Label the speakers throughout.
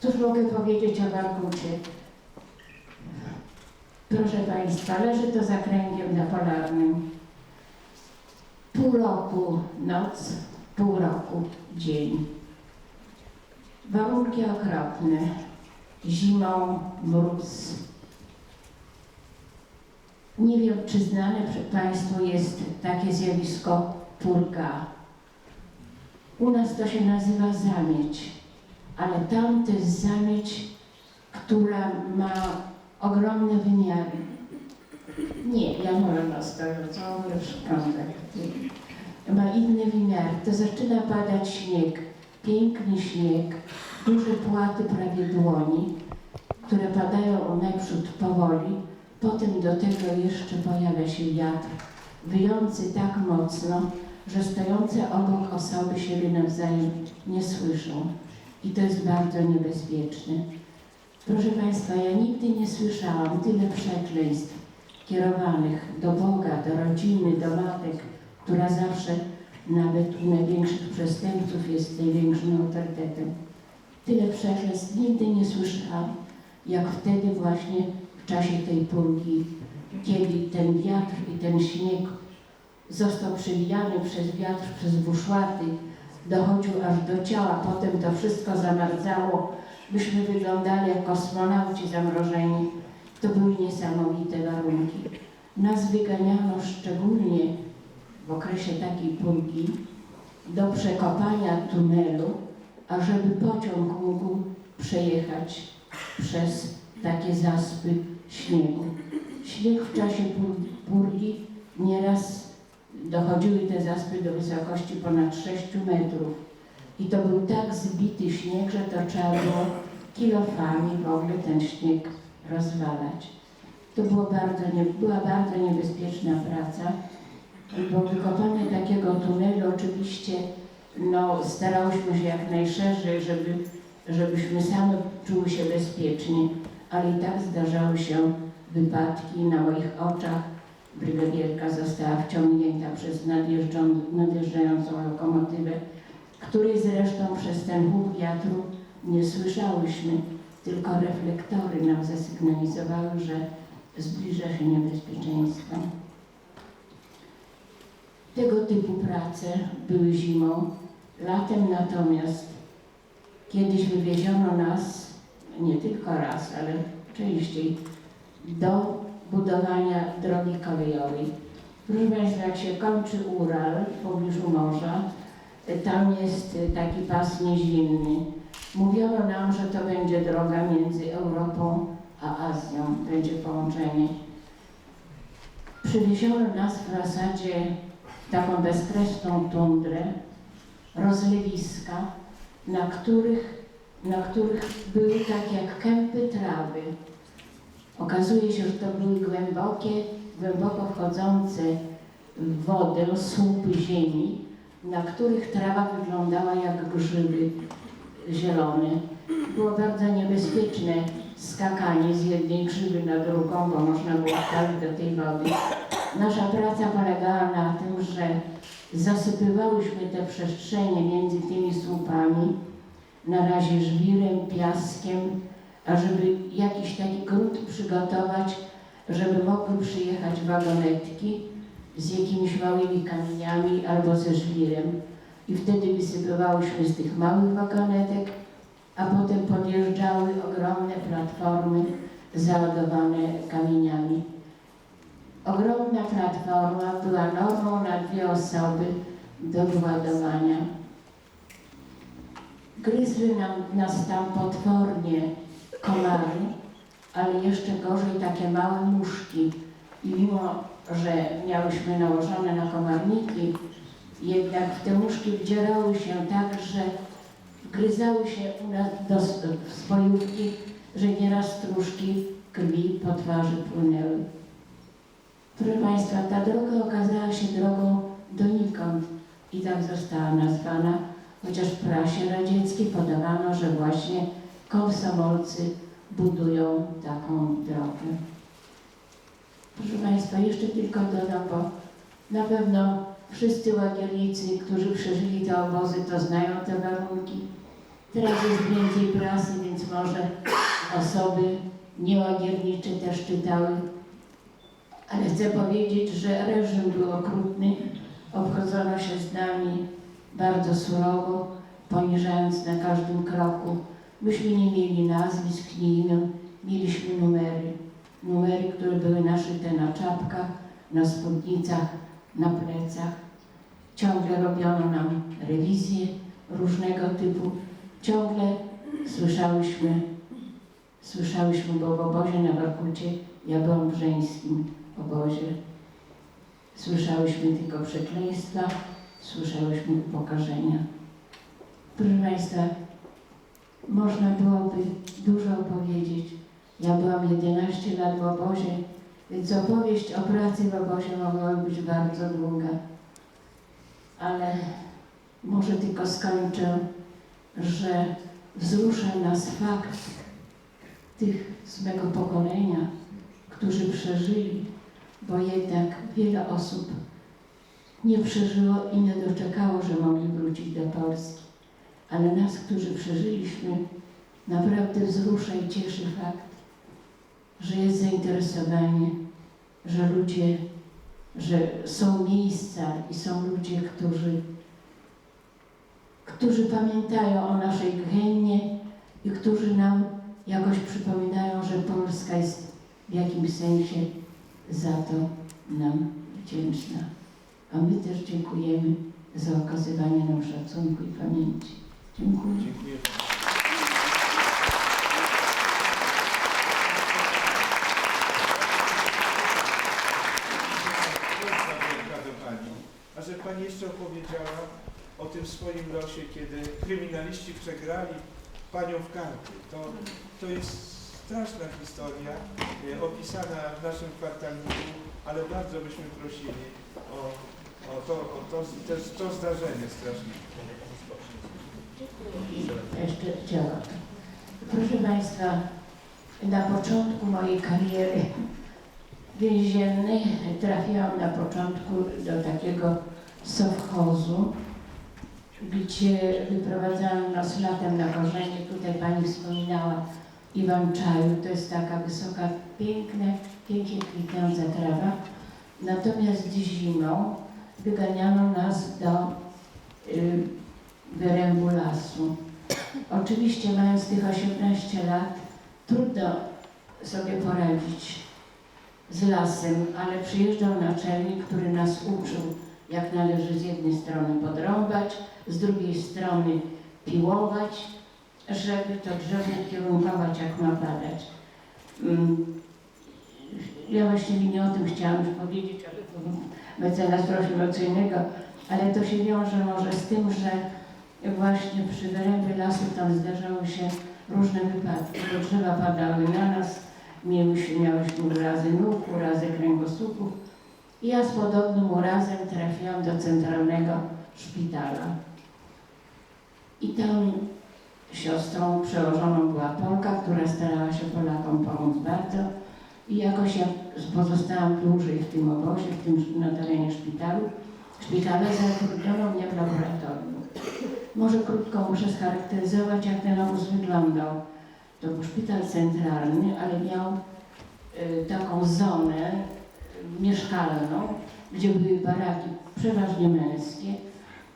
Speaker 1: Cóż mogę powiedzieć o Warkucie? Proszę Państwa, leży to za kręgiem na polarnym. Pół roku noc, pół roku dzień. Warunki okropne. Zimą mróz. Nie wiem, czy znane Państwu jest takie zjawisko purga. U nas to się nazywa zamieć, ale tam to jest zamieć, która ma ogromne wymiary. Nie, ja stojącą, ale w szprądach. Ma inny wymiar. To zaczyna padać śnieg, piękny śnieg, duże płaty prawie dłoni, które padają najprzód powoli, potem do tego jeszcze pojawia się wiatr, wyjący tak mocno, że stojące obok osoby siebie nawzajem nie słyszą. I to jest bardzo niebezpieczne. Proszę Państwa, ja nigdy nie słyszałam tyle przekleństw kierowanych do Boga, do rodziny, do matek, która zawsze nawet u największych przestępców jest największym autorytetem. Tyle przekleństw nigdy nie słyszałam, jak wtedy właśnie w czasie tej purgi, kiedy ten wiatr i ten śnieg został przewijany przez wiatr, przez buszłaty, dochodził aż do ciała, potem to wszystko zamarzało, byśmy wyglądali jak kosmonauci zamrożeni. To były niesamowite warunki. Nas wyganiano szczególnie w okresie takiej purgi do przekopania tunelu, ażeby pociąg mógł przejechać przez takie zaspy śniegu. Śnieg w czasie pur- purgi nieraz dochodziły te zaspy do wysokości ponad 6 metrów. I to był tak zbity śnieg, że to trzeba było kilofami w ogóle ten śnieg rozwalać. To było bardzo nie, była bardzo niebezpieczna praca, bo wykopanie takiego tunelu oczywiście no, starałyśmy się jak najszerzej, żeby, żebyśmy same czuły się bezpiecznie, ale i tak zdarzały się wypadki na moich oczach. Brygadielka została wciągnięta przez nadjeżdżającą lokomotywę, której zresztą przez ten huk wiatru nie słyszałyśmy, tylko reflektory nam zasygnalizowały, że zbliża się niebezpieczeństwo. Tego typu prace były zimą. Latem natomiast kiedyś wywieziono nas, nie tylko raz, ale częściej, do budowania drogi kolejowej. Proszę Państwa, jak się kończy Ural w pobliżu morza, tam jest taki pas niezimny. Mówiono nam, że to będzie droga między Europą a Azją, będzie połączenie. Przywieziono nas w zasadzie taką bezkresną tundrę, rozlewiska, na których, na których były tak jak kępy trawy. Okazuje się, że to były głębokie, głęboko wchodzące w wodę słupy ziemi, na których trawa wyglądała jak grzyby zielone. Było bardzo niebezpieczne skakanie z jednej grzyby na drugą, bo można było wpaść do tej wody. Nasza praca polegała na tym, że zasypywałyśmy te przestrzenie między tymi słupami, na razie żwirem, piaskiem, ażeby jakiś taki grunt przygotować, żeby mogły przyjechać wagonetki z jakimiś małymi kamieniami albo ze żwirem. I wtedy wysypywałyśmy z tych małych wagonetek, a potem podjeżdżały ogromne platformy załadowane kamieniami. Ogromna platforma była normą na dwie osoby do wyładowania. Gryzły nam, nas tam potwornie komary, ale jeszcze gorzej takie małe muszki. I mimo, że miałyśmy nałożone na komarniki, jednak te muszki wdzierały się tak, że gryzały się u nas do spojówki, że nieraz stróżki krwi po twarzy płynęły. Proszę Państwa, ta droga okazała się drogą donikąd i tak została nazwana, chociaż w prasie radzieckiej podawano, że właśnie komsomolcy budują taką drogę. Proszę Państwa, jeszcze tylko dodam, bo na pewno wszyscy łagielnicy, którzy przeżyli te obozy, to znają te warunki. Teraz jest więcej prasy, więc może osoby niełagiernicze też czytały. Ale chcę powiedzieć, że reżim był okrutny, obchodzono się z nami bardzo surowo, poniżając na każdym kroku. Myśmy nie mieli nazwisk, nie imion, mieliśmy numery. Numery, które były naszyte na czapkach, na spódnicach, na plecach. Ciągle robiono nam rewizje różnego typu. Ciągle słyszałyśmy, słyszałyśmy, bo w obozie na Warkucie, ja byłam w żeńskim obozie, słyszałyśmy tylko przekleństwa, słyszałyśmy upokarzenia. Proszę Państwa, można byłoby dużo opowiedzieć. Ja byłam 11 lat w obozie, więc opowieść o pracy w obozie mogłaby być bardzo długa. Ale może tylko skończę, że wzrusza nas fakt tych z mego pokolenia, którzy przeżyli, bo jednak wiele osób nie przeżyło i nie doczekało, że mogli wrócić do Polski. Ale nas, którzy przeżyliśmy, naprawdę wzrusza i cieszy fakt, że jest zainteresowanie, że ludzie, że są miejsca i są ludzie, którzy, którzy pamiętają o naszej Ghennie i którzy nam jakoś przypominają, że Polska jest w jakimś sensie za to nam wdzięczna. A my też dziękujemy za okazywanie nam szacunku i pamięci. Dziękuję.
Speaker 2: Dziękuję. A że Pani jeszcze opowiedziała o tym swoim losie, kiedy kryminaliści przegrali Panią w karty. To, to jest straszna historia, e, opisana w naszym kwartalniku, ale bardzo byśmy prosili o, o, to, o to, to, zdarzenie straszliwe.
Speaker 1: I jeszcze działa. Proszę Państwa, na początku mojej kariery więziennej trafiłam na początku do takiego sowchozu, gdzie wyprowadzano nas latem na korzenie. Tutaj Pani wspominała Iwan-Czaju. To jest taka wysoka, piękna, pięknie kwitnąca trawa. Natomiast zimą wyganiano nas do y, wyrębu lasu. Oczywiście mając tych 18 lat, trudno sobie poradzić z lasem, ale przyjeżdżał naczelnik, który nas uczył, jak należy z jednej strony podrąbać, z drugiej strony piłować, żeby to drzewo kierunkować, jak ma padać. Mm, Ja właściwie nie o tym chciałam już powiedzieć, ale to mecenas prosił o co innego, ale to się wiąże może z tym, że właśnie przy wyrębie lasu tam zdarzały się różne wypadki, bo drzewa padały na nas, mieliśmy, miałyśmy urazy nóg, urazy kręgosłupów i ja z podobnym urazem trafiłam do centralnego szpitala. I tam siostrą przełożoną była Polka, która starała się Polakom pomóc bardzo i jakoś ja pozostałam dłużej w tym obozie, w tym na terenie szpitalu. Szpitale zatrudniono mnie w laboratorium. Może krótko muszę scharakteryzować, jak ten obóz wyglądał. To był szpital centralny, ale miał y, taką zonę y, mieszkalną, gdzie były baraki przeważnie męskie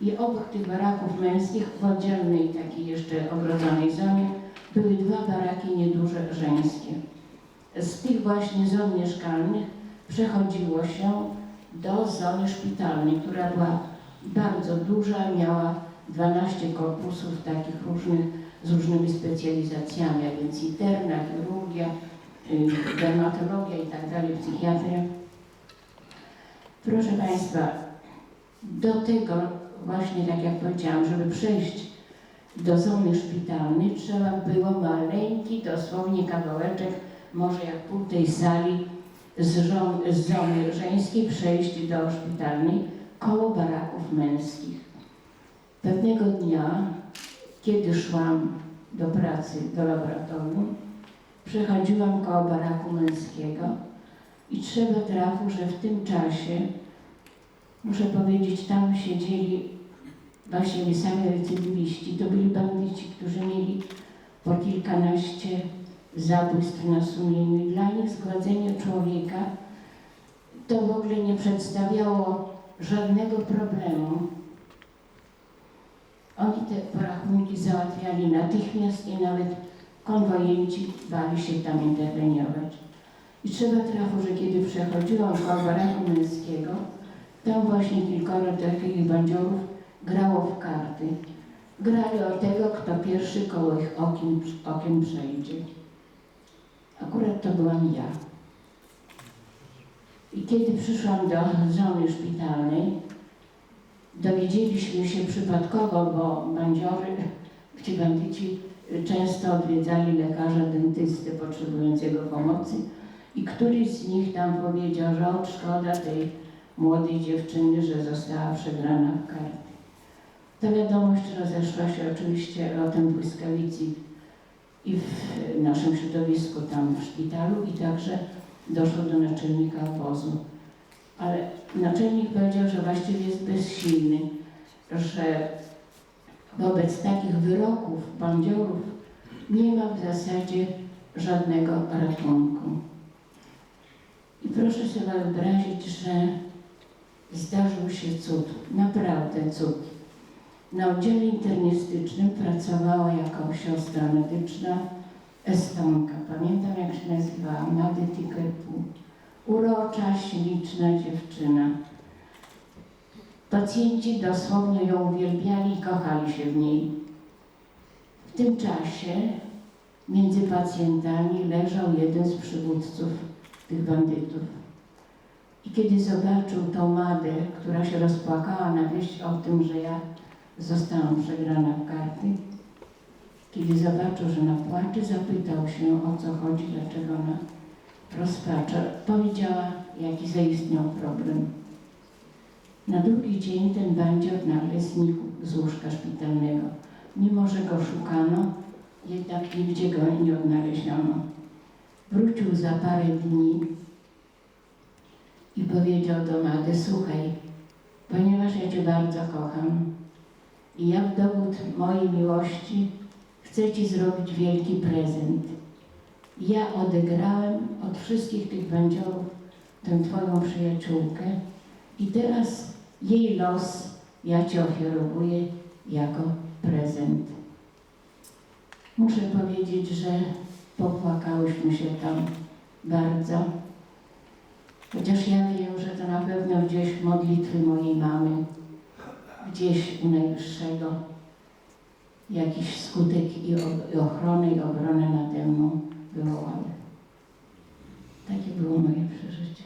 Speaker 1: i obok tych baraków męskich w oddzielnej takiej jeszcze ogrodzonej zonie były dwa baraki nieduże żeńskie. Z tych właśnie zon mieszkalnych przechodziło się do zony szpitalnej, która była bardzo duża, miała 12 korpusów takich różnych, z różnymi specjalizacjami, a więc interna, chirurgia, y, dermatologia i tak dalej, psychiatria. Proszę Państwa, do tego właśnie, tak jak powiedziałam, żeby przejść do zony szpitalnej, trzeba było maleńki, dosłownie kawałeczek, może jak pół tej sali z, żon, z zony żeńskiej przejść do szpitalnej koło baraków męskich. Pewnego dnia, kiedy szłam do pracy, do laboratorium, przechodziłam koło baraku męskiego i trzeba trafu, że w tym czasie, muszę powiedzieć, tam siedzieli właściwie sami recydywiści, to byli bandyci, którzy mieli po kilkanaście zabójstw na sumieniu. I dla nich zgładzenie człowieka to w ogóle nie przedstawiało żadnego problemu. Oni te porachunki załatwiali natychmiast i nawet konwojenci bali się tam interweniować. I trzeba trafu, że kiedy przechodziłam koło baraku męskiego, tam właśnie kilkoro takich bandziorów grało w karty. Grali o tego, kto pierwszy koło ich okien, okien przejdzie. Akurat to byłam ja. I kiedy przyszłam do żony szpitalnej, dowiedzieliśmy się przypadkowo, bo bandziory, ci bandyci często odwiedzali lekarza dentysty potrzebującego pomocy i któryś z nich tam powiedział, że od szkoda tej młodej dziewczyny, że została przegrana w karty. Ta wiadomość rozeszła się oczywiście lotem błyskawicy i w naszym środowisku tam w szpitalu i także doszło do naczelnika obozu. Ale naczelnik powiedział, że właściwie jest bezsilny, że wobec takich wyroków bandziorów nie ma w zasadzie żadnego ratunku. I proszę sobie wyobrazić, że zdarzył się cud, naprawdę cud. Na oddziale internistycznym pracowała jako siostra medyczna Estonka. Pamiętam jak się nazywała, Mady Tikepu. Urocza, śliczna dziewczyna. Pacjenci dosłownie ją uwielbiali i kochali się w niej. W tym czasie między pacjentami leżał jeden z przywódców tych bandytów. I kiedy zobaczył tą Madę, która się rozpłakała na wieść o tym, że ja zostałam przegrana w karty, kiedy zobaczył, że ona płacze, zapytał się o co chodzi, dlaczego ona rozpacza. Powiedziała, jaki zaistniał problem. Na drugi dzień ten bandzior nagle znikł z łóżka szpitalnego. Mimo, że go szukano, jednak nigdzie go nie odnaleziono. Wrócił za parę dni i powiedział do Mady, słuchaj, ponieważ ja Cię bardzo kocham i ja w dowód mojej miłości chcę Ci zrobić wielki prezent. Ja odegrałem od wszystkich tych bandziorów tę Twoją przyjaciółkę i teraz jej los ja Ci ofiarowuję jako prezent. Muszę powiedzieć, że popłakałyśmy się tam bardzo. Chociaż ja wiem, że to na pewno gdzieś modlitwy mojej mamy, gdzieś u Najwyższego jakiś skutek i i ochronę i obronę wywołane. Takie było moje przeżycie.